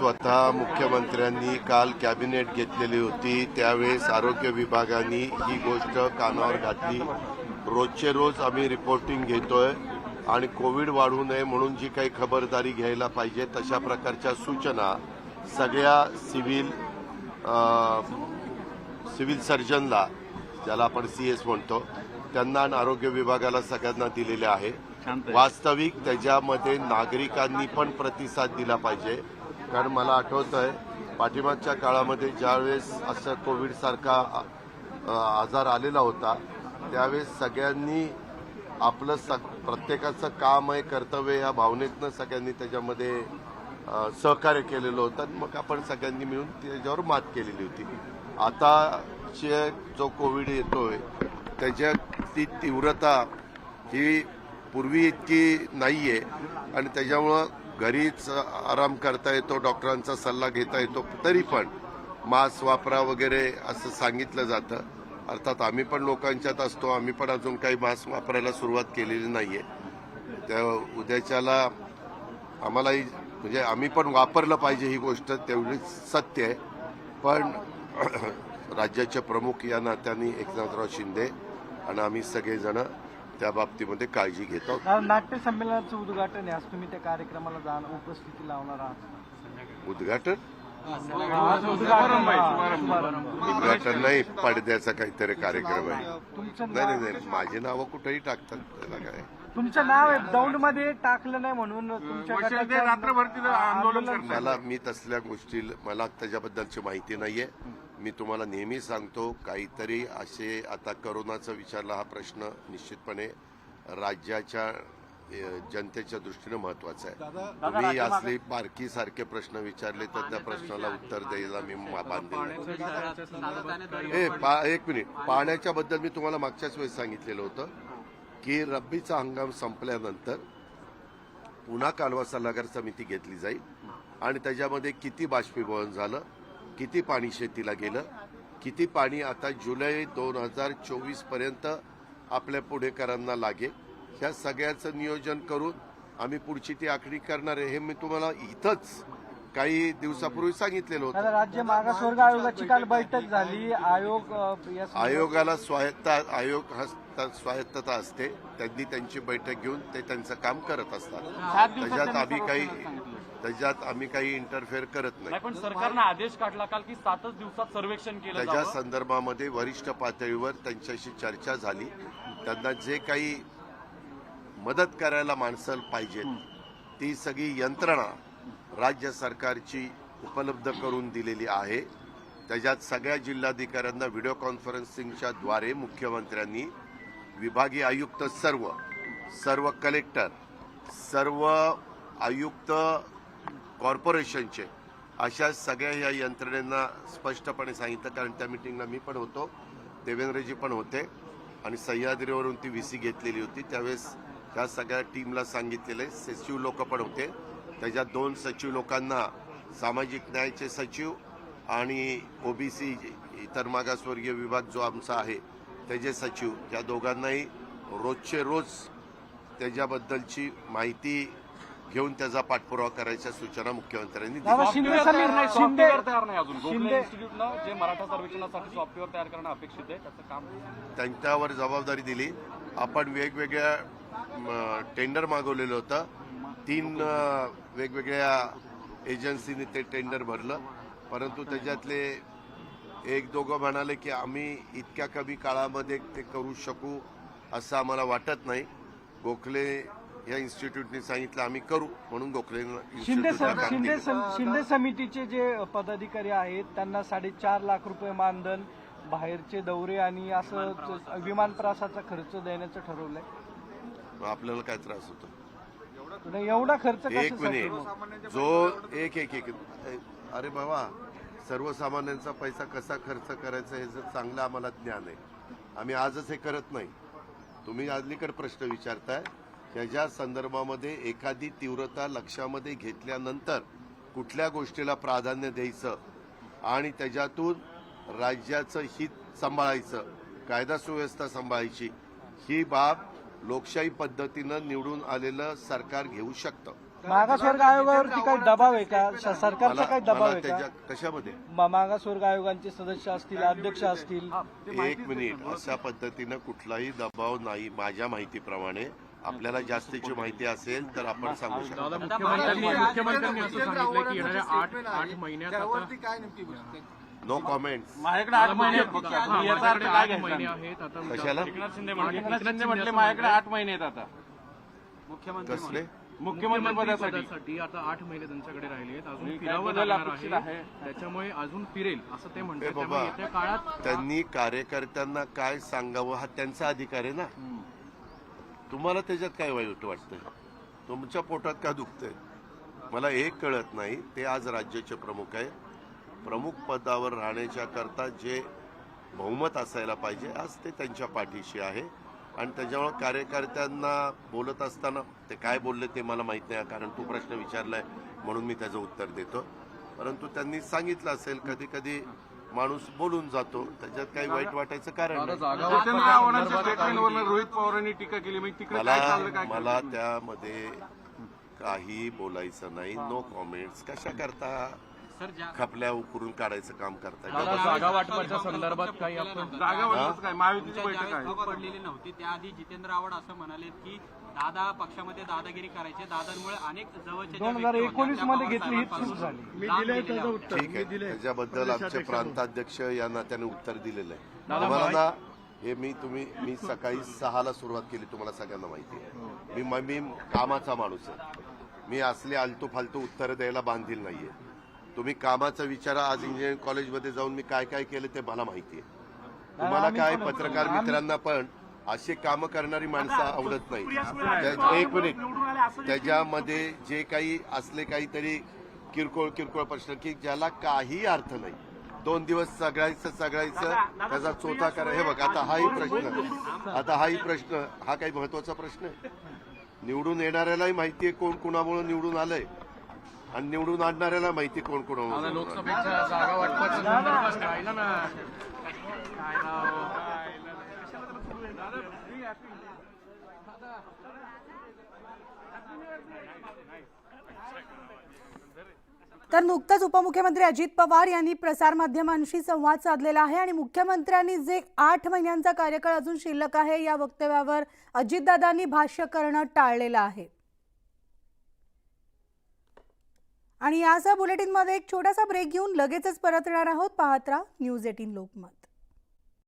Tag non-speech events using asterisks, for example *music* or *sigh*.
स्वतः मुख्यमंत्र्यांनी काल कॅबिनेट घेतलेली होती. त्यावेळेस आरोग्य विभागाने ही गोष्ट कानावर घातली. रोजचे रोज आम्ही रिपोर्टिंग घेतोय आणि कोविड वाढू नये म्हणून जी काही खबरदारी घ्यायला पाहिजे तशा प्रकारच्या सूचना सगळ्या सिव्हिल सिव्हिल सर्जनला ज्याला आपण सी एस म्हणतो त्यांना आणि आरोग्य विभागाला सगळ्यांना दिलेल्या आहे. वास्तविक त्याच्यामध्ये नागरिकांनी पण प्रतिसाद दिला पाहिजे. कारण मला आठवत आहे पाठीमागच्या काळामध्ये ज्यावेळेस असं कोविड सारखा आजार आलेला होता त्यावेळेस सगळ्यांनी आपलं सग प्रत्येकाचं काम आहे कर्तव्य या भावनेतनं सगळ्यांनी त्याच्यामध्ये सहकार्य केलेलं होतं आणि मग आपण सगळ्यांनी मिळून त्याच्यावर मात केलेली होती. आताचे जो कोविड येतोय त्याच्या ती तीव्रता ही पूर्वी इतकी नाही आहे आणि त्याच्यामुळं घरीच आराम करता येतो डॉक्टरांचा सल्ला घेता येतो तरी पण मास्क वापरा वगैरे असं सांगितलं जातं. अर्थात आम्ही पण लोकांच्यात असतो आम्ही पण अजून काही मास्क वापरायला सुरुवात केलेली नाहीये. त्या उद्याच्याला आम्हालाही म्हणजे आम्ही पण वापरलं पाहिजे ही गोष्ट तेवढीच सत्य आहे. पण *clears throat* राज्याचे प्रमुख या नात्याने एकनाथराव शिंदे आणि आम्ही सगळेजणं त्या बाबतीमध्ये काळजी घेतो आज नाट्य संमेलनाचं उद्घाटन आहे. आज तुम्ही त्या कार्यक्रमाला जाण उपस्थिती लावणार आहात. उद्घाटन? आज उद्घाटन शुभारंभ. उद्घाटन नाही पडद्याचा काहीतरी कार्यक्रम आहे. तुमचं नाही नाही नाही माझी नावं कुठेही टाकतात त्याला काय. तुमचं नाव आहे दौंडमध्ये टाकलं नाही म्हणून आंदोलन. मला मी तसल्या गोष्टी मला त्याच्याबद्दलची माहिती नाहीये. मी तुम्हाला नेहमी सांगतो काहीतरी असे आता करोनाचा विचारला हा प्रश्न निश्चितपणे राज्याच्या जनतेच्या दृष्टीने महत्त्वाचा आहे. तुम्ही असले बारकी सारखे प्रश्न विचारले तर त्या प्रश्नाला उत्तर द्यायला मी मा- बांधील एक मिनिट. पाण्याच्या बद्दल मी तुम्हाला मागच्याच वेळेस सांगितलेलं होतं की रब्बीचा हंगाम संपल्यानंतर पुन्हा कालवा सल्लागार समिती घेतली जाईल आणि त्याच्यामध्ये किती बाष्पीभवन झालं किती पाणी शेतीला गेलं? किती पाणी आता जुलै दोन हजार चोवीसपर्यंत आपल्या पुणेकरांना लागेल? ह्या सगळ्याचं नियोजन करून आम्ही पुढची ती आखणी करणार आहे. हे मी तुम्हाला इथंच काही दिवसापूर्वी सांगितलेलं होतं. राज्य मागासवर्ग आयोगाची काल बैठक झाली. आयोग आयोगाला स्वायत्त आयोग हा स्वायत्तता असते. त्यांनी त्यांची बैठक घेऊन ते त्यांचं काम करत असतात. त्याच्यात आम्ही काही त्याच्यात आम्ही काही इंटरफेअर करत नाही. पण सरकारनं आदेश काढला काल की सातच दिवसात सर्वेक्षण केलं त्याच्या संदर्भामध्ये वरिष्ठ पातळीवर त्यांच्याशी चर्चा झाली. त्यांना जे काही मदत करायला माणसं पाहिजेत ती सगळी यंत्रणा राज्य सरकारची उपलब्ध करून दिलेली आहे. त्याच्यात सगळ्या जिल्हाधिकाऱ्यांना व्हिडिओ कॉन्फरन्सिंगच्या द्वारे मुख्यमंत्र्यांनी विभागीय आयुक्त सर्व सर्व कलेक्टर सर्व आयुक्त कॉर्पोरेशनचे अशा सगळ्या या यंत्रणेंना स्पष्टपणे सांगितलं. कारण त्या मिटिंगला मी पण होतो देवेंद्रजी पण होते आणि सह्याद्रीवरून ती व्ही सी घेतलेली होती. त्यावेळेस त्या सगळ्या टीमला सांगितलेले सचिव लोक पण होते. त्याच्यात दोन सचिव लोकांना सामाजिक न्यायाचे सचिव आणि ओबीसी इतर मागासवर्गीय विभाग जो आमचा आहे त्याचे सचिव. या दोघांनाही रोजचे रोज त्याच्याबद्दलची माहिती घेऊन त्याचा पाठपुरावा करायच्या सूचना मुख्यमंत्र्यांनी दिल्या. दादा शिंदे सॉफ्टवेअर तयार समिती नाही शिंदे सॉफ्टवेअर तयार नाही अजून. गोखले शिंदे- इन्स्टिट्यूटनं जे मराठा सर्वेक्षणासाठी सॉफ्टवेअर तयार करणं अपेक्षित आहे त्याचं काम त्यांच्यावर जबाबदारी दिली. आपण वेगवेगळ्या टेंडर मागवलेलं होतं. तीन वेगवेगळ्या एजन्सीने ते टेंडर भरलं. परंतु त्याच्यातले एक दोघं म्हणाले की आम्ही इतक्या कमी काळामध्ये ते करू शकू असं आम्हाला वाटत नाही. गोखले या इन्स्टिट्यूटने सांगितलं आम्ही करू म्हणून गोखले शिंदे शिंदे शिंदे समितीचे जे पदाधिकारी आहेत त्यांना साडेचार लाख रुपये मानधन बाहेरचे दौरे आणि असं विमान प्रवासाचा खर्च. देण्याचं ठरवलंय. आपल्याला काय त्रास होतो? नाही, एवढा खर्च एक? मिनिट. जो एक एक एक अरे बाबा सर्वसामान्यांचा पैसा कसा खर्च करायचा हे चांगलं आम्हाला ज्ञान आहे. आम्ही आजच हे करत नाही. तुम्ही अलीकडे प्रश्न विचारताय. त्याच्या संदर्भामध्ये एखादी तीव्रता लक्षामध्ये घेतल्यानंतर कुठल्या गोष्टीला प्राधान्य द्यायचं आणि त्याच्यातून राज्याचं हित सांभाळायचं कायदा सुव्यवस्था सांभाळायची ही बाब लोकशाही पद्धतीनं निवडून आलेलं सरकार घेऊ शकतं. मागासवर्ग आयोगावरती काही दबाव आहे का? स- सरकारचा काही दबाव मला आहे का? त्याच्या कशामध्ये? मा- मागासवर्ग आयोगांचे सदस्य असतील अध्यक्ष असतील? एक मिनिट. अशा पद्धतीनं कुठलाही दबाव नाही माझ्या माहितीप्रमाणे. आपल्याला जास्तीची माहिती असेल तर आपण सांगू शकतो. मुख्यमंत्र्यांनी मुख्यमंत्र्यांनी असं सांगितलं की येणाऱ्या आठ आठ महिन्यात आता नो कॉमेंट्स माझ्याकडे आठ महिने आहेत. फक्त मी याचा अर्थ काय आठ महिने घ्यायचा आहेत. आता कशाला? एकनाथ शिंदे एकनाथ म्हणाले शिंदे म्हटले माझ्याकडे आठ महिने आहेत आता. कसले? मुख्यमंत्री पदासाठी. आता आठ महिने त्यांच्याकडे राहिले आहेत. अजून फिरावं लागणार आहे. आहे? त्याच्यामुळे अजून फिरेल असं ते म्हणतात. बाबा त्यामुळे येत्या काळात त्यांनी कार्यकर्त्यांना काय सांगावं हा त्यांचा अधिकार आहे ना? तुम्हाला त्याच्यात काय वाईट वाटतंय? तुमच्या पोटात का दुखतंय? मला एक कळत नाही. ते आज राज्याचे प्रमुख आहेत. प्रमुख पदावर राहण्याच्या करता जे बहुमत असायला पाहिजे आज ते त्यांच्या पाठीशी आहे. आणि त्याच्यामुळे कार्यकर्त्यांना बोलत असताना ते काय बोलले ते मला माहीत नाही कारण तू प्रश्न विचारलाय म्हणून मी त्याचं उत्तर देतो. परंतु त्यांनी सांगितलं असेल कधी कधी माणूस बोलून जातो त्याच्यात काही वाईट वाटायचं कारण रोहित पवारांनी टीका केली मला काय चाललं काय मला त्यामध्ये काही बोलायचं नाही नो कॉमेंट्स कशा करता? खपल्या उकरून काढायचं काम करताय. जागा वाटपाच्या संदर्भात काही आपण जागा वाटपच काय? महायुतीची बैठक ज्यावेळी आहे. फूट पडलेली नव्हती. त्याआधी जितेंद्र आव्हाड असं म्हणाले की दादा पक्षामध्ये दादागिरी करायचे. दादांमुळे अनेक जवळच्या ज्या दोन हजार एकोणीसमध्ये घेतली हीच चूक झाली. ठीक आहे. त्याच्याबद्दल आमचे प्रांताध्यक्ष यांना त्याने उत्तर दिलेलं आहे. तुम्हाला ना हे मी तुम्ही मी सकाळी सहाला सुरुवात केली तुम्हाला सगळ्यांना माहिती आहे. मी मी कामाचा माणूस आहे. मी असले आलतू फालतू उत्तर द्यायला बांधील नाहीये. तुम्ही कामाचा विचारा आज इंजिनिअरिंग कॉलेजमध्ये जाऊन मी काय काय केलं ते मला माहिती आहे. तुम्हाला काय पत्रकार मित्रांना पण अशी कामं करणारी माणसं आवडत नाही. एक मिनिट त्याच्यामध्ये जे काही असले काहीतरी किरकोळ किरकोळ प्रश्न की ज्याला काही अर्थ नाही. दोन दिवस सगळायचं सगळायचं त्याचा चोथा करा. हे बघ आता हाही प्रश्न. आता हाही प्रश्न. हा काही महत्त्वाचा प्रश्न आहे. निवडून येणाऱ्यालाही माहिती आहे कोण कुणामुळे निवडून आलंय. आणि निवडून आणणाऱ्याला माहिती कोण. लोकसभेच्या जागा राहिलं ना राव. तर नुकतंच उपमुख्यमंत्री अजित पवार यांनी प्रसारमाध्यमांशी संवाद साधलेला आहे आणि मुख्यमंत्र्यांनी जे आठ महिन्यांचा कार्यकाळ अजून शिल्लक आहे या वक्तव्यावर अजितदादांनी भाष्य करणं टाळलेलं आहे आणि यासह बुलेटिनमध्ये एक छोटासा ब्रेक घेऊन लगेचच परत येणार आहोत पाहत राहा न्यूज एटीन लोकमत.